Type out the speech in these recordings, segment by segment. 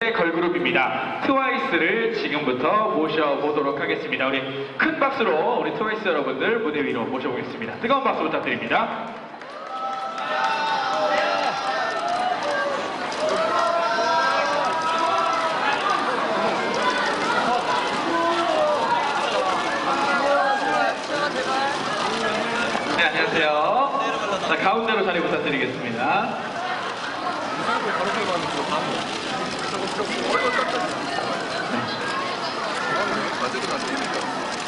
걸그룹입니다. 트와이스를 지금부터 모셔보도록 하겠습니다. 우리 큰 박수로 우리 트와이스 여러분들 무대 위로 모셔보겠습니다. 뜨거운 박수 부탁드립니다. 네, 안녕하세요. 자, 가운데로 자리 부탁드리겠습니다.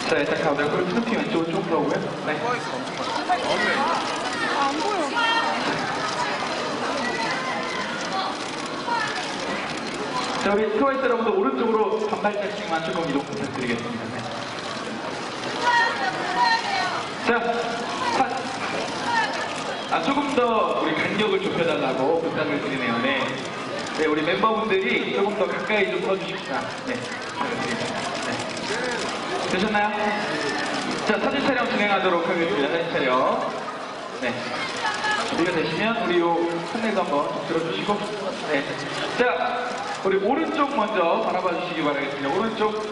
자, 일단 가운데로 그리고 스누피 왼쪽으로 좀 들어오고요. 네. 자, 우리 트와이스 여러분들 오른쪽으로 반발짝씩만 조금 이동 부탁드리겠습니다. 네. 자, 사- 아, 조금 더 우리 간격을 좁혀달라고 부탁을 드리네요. 네. 네, 우리 멤버분들이 조금 더 가까이 좀 서주십시다. 네. 네. 되셨나요? 자, 사진 촬영 진행하도록 하겠습니다. 사진 촬영. 네. 준비가 되시면 우리 요 판넬도 한번 들어주시고 네. 자 우리 오른쪽 먼저 바라봐 주시기 바라겠습니다 오른쪽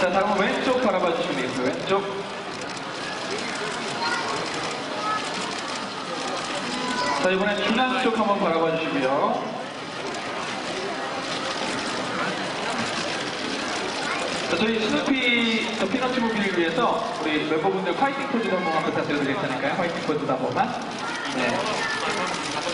자 다음은 왼쪽 바라봐 주시면 되겠습니다 왼쪽 자 이번엔 중앙 쪽 한번 바라봐 주시고요 자, 저희 스누피 더 피너치 무비를 위해서 우리 멤버분들 화이팅 포즈도 한 번만 부탁드려도 괜찮을까요? 화이팅 포즈도 한 번만. 네.